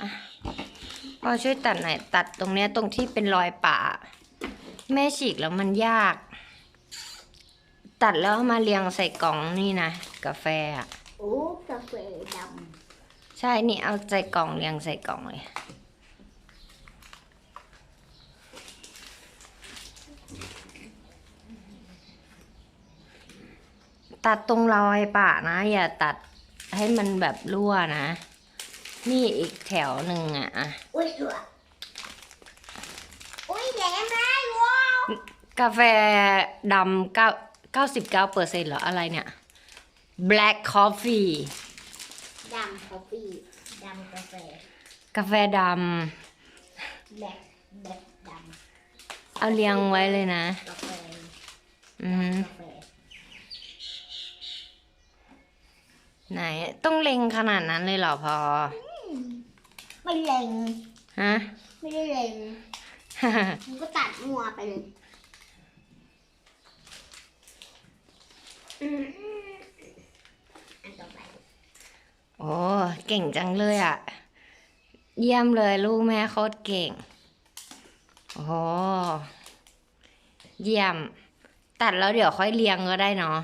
อะพอช่วยตัดหน่อยตัดตรงเนี้ยตรงที่เป็นรอยป่า แม่ฉีกแล้วมันยาก ตัดแล้วเอามาเรียงใส่กล่องนี่นะกาแฟอะโอ้กาแฟดใช่นี่เอาใส่กล่องเรียงใส่กล่องเลย ตัดตรงรอยปะนะ อย่าตัดให้มันแบบรั่วนะ นี่อีกแถวหนึ่งอะอะำอุ้ยเหรออุ้ยแหลมได้ว้าวกาแฟดำเก้าเก้าสิบเก้าเปอร์เซ็นต์เหรออะไรเนี่ย black coffee ดำคอฟฟี่ดำกาแฟ กาแฟดแบล็คแบล็คดำเอาเรียงไว้เลยนะำกาแฟอือฮึกาแฟไหน ต้องเล็งขนาดนั้นเลยเหรอพอ ไม่เล็งฮะไม่ได้เล็งมันก็ตัดมัวไปเลยอืมอันต่อไปโอ้เก่งจังเลยอะ่ะ เยี่ยมเลยลูกแม่โคตรเก่งโอ้โหเยี่ยม ตัดแล้วเดี๋ยวค่อยเรียงก็ได้เนาะ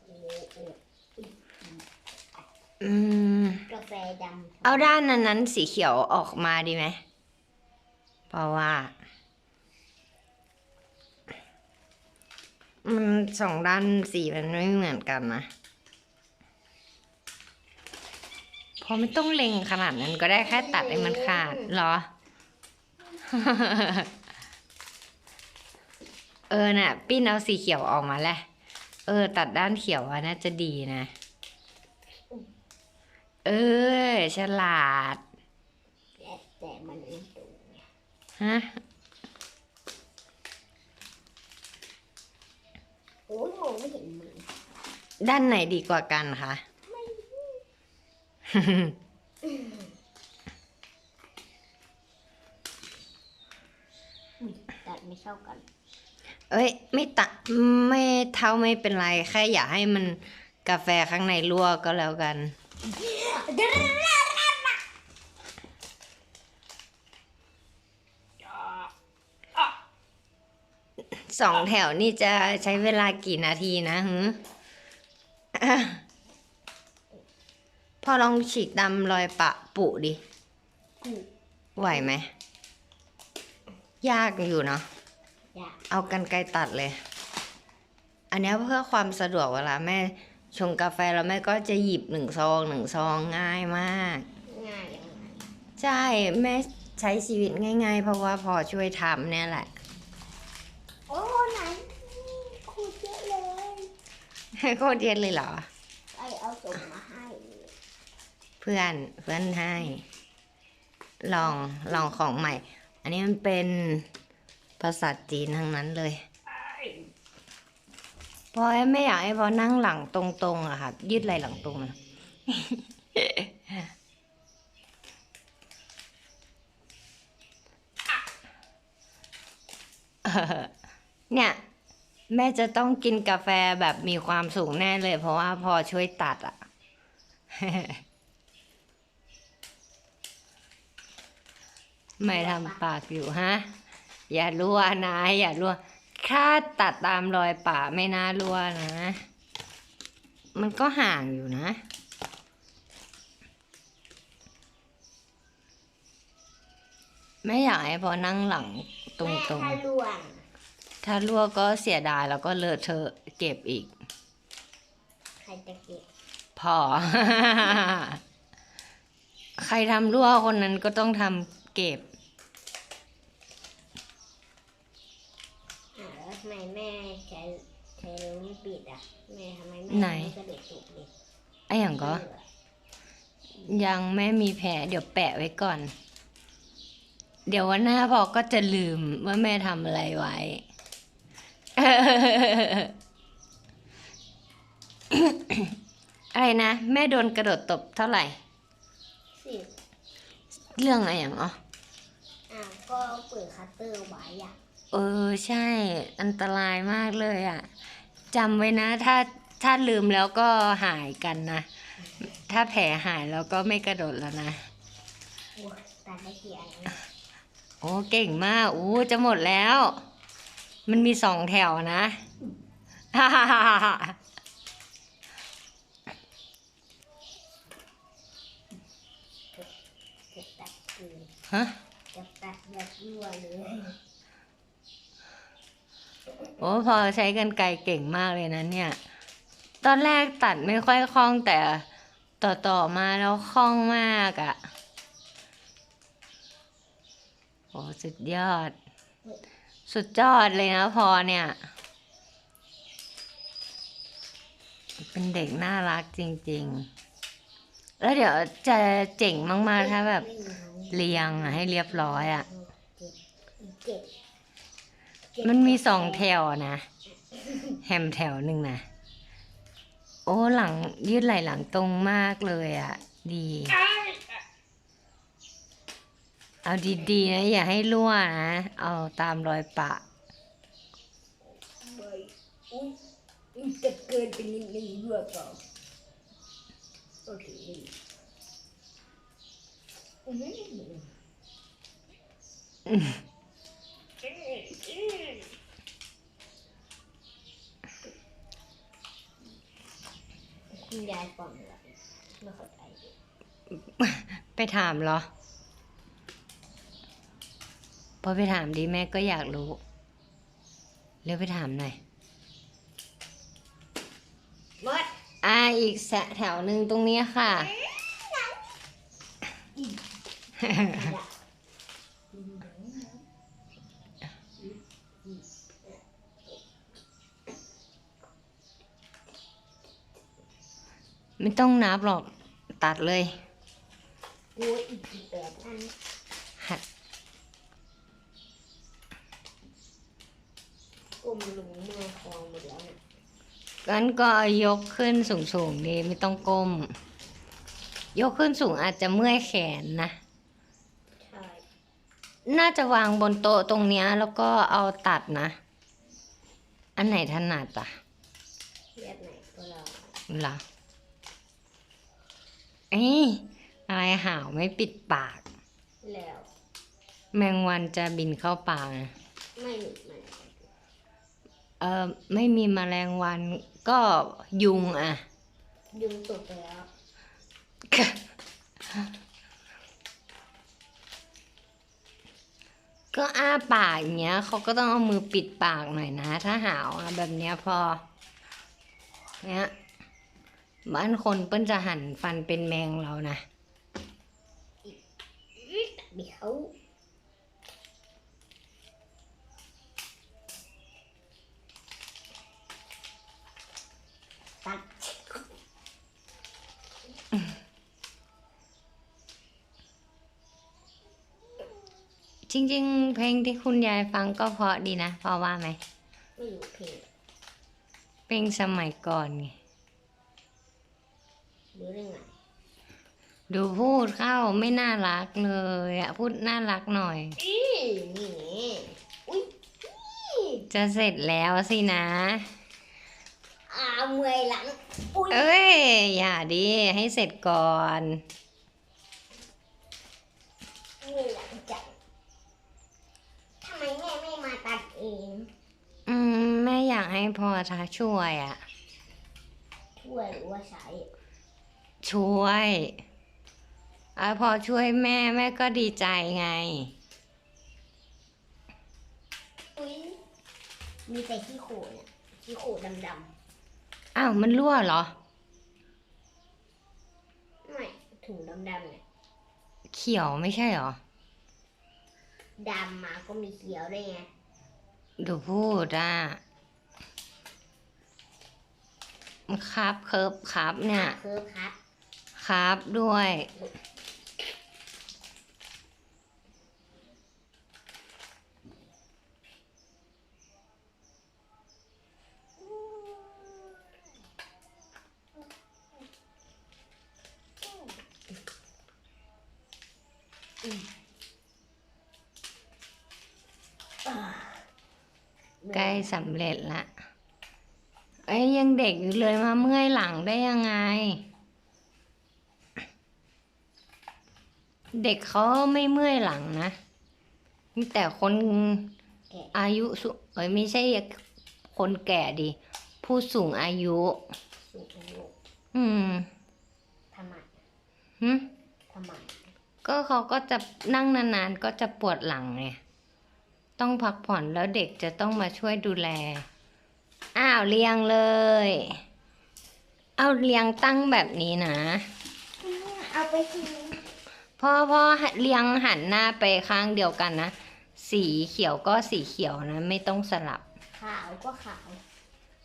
โอ้โห อืม กาแฟดำเอาด้านนั้นนั้นสีเขียวออกมาดีไหม เพราะว่า มันสองด้านสีมันไม่เหมือนกันนะ พอไม่ต้องเล็งขนาดนั้นก็ได้แค่ตัดให้มันขาดเหรอ เออน่ะ ปิ้นเอาสีเขียวออกมาแหละ เออ ตัดด้านเขียวอะน่าจะดีนะ เออ ฉลาด แต่แต่มันไม่ตรงฮะ โอ้ยมองไม่เห็นมือด้านไหนดีกว่ากันคะอุ๊ยตัดไม่เท่ากัน เอ้ย ไม่ตะไม่เท่าไม่เป็นไร แค่อย่าให้มันกาแฟข้างในรั่วก็แล้วกัน สองแถวนี่จะใช้เวลากี่นาทีนะฮึพอลองฉีกดำรอยปะปุดิอืมไหวไหม ยากอยู่เนาะอยากเอากันไกรตัดเลย อันเนี้ยเพื่อความสะดวกเวลาแม่ ชงกาแฟแล้วแม่ก็จะหยิบหนึ่งซองหนึ่งซองง่ายมาก ง่ายยังไงใช่แม่ใช้ชีวิตง่าย ๆ เพราะว่าพอช่วยทำเนี่ยแหละ โอ้ไหนคูเยอะเลยโคตรเย็นเลยเหรอไอเอาส่งมาให้เพื่อนเพื่อนให้ ลองลองของใหม่ อันนี้มันเป็นภาษาจีนทั้งนั้นเลยเพราะไม่อยากให้พอนั่งหลังตรงๆอะค่ะ ยืดไหล่หลังตรงอะเออเนี่ย แม่จะต้องกินกาแฟแบบมีความสุขแน่เลย เพราะว่าพอช่วยตัดอะไม่ทำปากอยู่ฮะ อย่ารั่วนะอย่ารั่ว ถ้าตัดตามรอยป่าไม่น่ารั่วนะ มันก็ห่างอยู่นะ ไม่อยากให้พอนั่งหลังตรงแม่ถ้าล่วงๆ ถ้ารั่วก็เสียดายแล้วก็เลอะเทอะเก็บอีก ใครจะเก็บ พอ ใครทำรั่วคนนั้นก็ต้องทำเก็บ อ่าแล้วทำไมแม่ใช้ใช้นิ้วไม่ปิดอะแม่ทำไมแม่ไหน ม่กระเด็ดถูกเลยไอ้อย่างก็ยังไม่มีแผลเดี๋ยวแปะไว้ก่อน เดี๋ยววันหน้าพอก็จะลืมว่าแม่ทำอะไรไว้ อะไรนะ แม่โดนกระโดดตบเท่าไหร่ สิเรื่องอะไรอย่างอ๋ออ่าก็เปิดคัตเตอร์ไว้อะ เออใช่อันตรายมากเลยอะ่ะจำไว้นะ ถ้าถ้าลืมแล้วก็หายกันนะ ถ้าแผลหายแล้วก็ไม่กระโดดแล้วนะโอ้ยตัดได้กี่อันนะโอ้เก่งมากอู้จะหมดแล้ว มันมีสองแถวนะเก็บตัดคืนฮะเก็บตัดแบบรั่วเลยโอ้พอใช้กันไกรเก่งมากเลยนะเนี่ย ตอนแรกตัดไม่ค่อยคล่องแต่ต่อต่อๆมาแล้วคล่องมากอะ่ะ โอ้สุดยอด สุดยอดเลยนะพอเนี่ย เป็นเด็กน่ารักจริง ๆ แล้วเดี๋ยวจะเจ๋งมากๆถ้าแบบเรียงอะให้เรียบร้อยอะเจ็ดเจ็ดเจ็ด มันมีสองแถวนะ แฮมแถวหนึ่งนะ โอ้หลังยืดไหล่หลังตรงมากเลยอะ่ะ ดี เอาดีๆนะ อย่าให้รั่วนะ เอาตามรอยปะอุ้ยอุ้ยจะเกินไปนิดนึงด้วยเปล่าโอเคอื้อหือ คุณยายฟังเหรอไม่เข้าใจเลยไปถามเหรอ พอไปถามดีแม่ก็อยากรู้ เร็วไปถามหน่อยหมดอ่าอีกแสะแถวหนึ่งตรงนี้ค่ะ ไม่ต้องนับหรอกตัดเลยกูอีกกี่แปดอันหัดกลมลงเมื่อคลองหมดแล้วเนี่ยงั้นก็ยกขึ้นสูงๆดีไม่ต้องก้ม ยกขึ้นสูงอาจจะเมื่อยแขนนะ ใช่น่าจะวางบนโต๊ะตรงเนี้ยแล้วก็เอาตัดนะ อันไหนถนัดอะเรียบไหนก็รอเหรอ เอ้ยอะไรหาวไม่ปิดปาก แล้ว แมงวันจะบินเข้าปากนะไม่หลุดไม่เออไม่มีแมลงวันก็ยุงอะ ยุงตกไปแล้วก็อ้าปากอย่างเงี้ยเขาก็ต้องเอามือปิดปากหน่อยนะ ถ้าหาวอะแบบเนี้ยพอ เนี้ย บ้านคนเปิ้นจะหั่นฟันเป็นแมงเรานะเดี๋ยวตัดจริง ๆ เพลงที่คุณยายฟังก็เพราะดีนะพอว่าไหมไม่รู้เพลงเพลงสมัยก่อนไง รู้ได้ไงดูพูดเข้าไม่น่ารักเลยอะพูดน่ารักหน่อย อีนี่ไงอุ้ยนี่จะเสร็จแล้วสินะ อาเมื่อยหลังอุ้ยเอ้ย อย่าดิให้เสร็จก่อน เมื่อยหลังจังทำไมแม่ไม่มาตัดเองอืมแม่อยากให้พ่อทาช่วยอะ ช่วยหรือว่าใช้ ช่วยอะพอช่วยแม่แม่ก็ดีใจไงอุ้ยมีแต่ขี้โขนอะขี้โขนดำอ้าวมันรั่วเหรอ ๆไม่ถุงดำๆเนี่ยเขียวไม่ใช่เหรอดำมาก็มีเขียวได้วยไงดูพูดอะมันครับเคิร์ฟครับเนี่ยคือครับ ครับด้วย ใกล้สำเร็จละ เอ้ยยังเด็กอยู่เลยมาเมื่อยหลังได้ยังไง เด็กเขาไม่เมื่อยหลังนะแต่คนแกะอายุสุเอ้ยไม่ใช่คนแก่ดิ ผู้สูงอายุ สูงอายุอืมทำไมหึทำไมก็เขาก็จะนั่งนานๆก็จะปวดหลังไงต้องพักผ่อนแล้วเด็กจะต้องมาช่วยดูแล อ้าวเรียงเลย เอาเรียงตั้งแบบนี้นะ เอาไปที พ่อพ่อเรียงหันหน้าไปข้างเดียวกันนะ สีเขียวก็สีเขียวนะ ไม่ต้องสลับ ขาวก็ขาว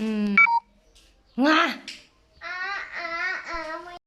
อืมงา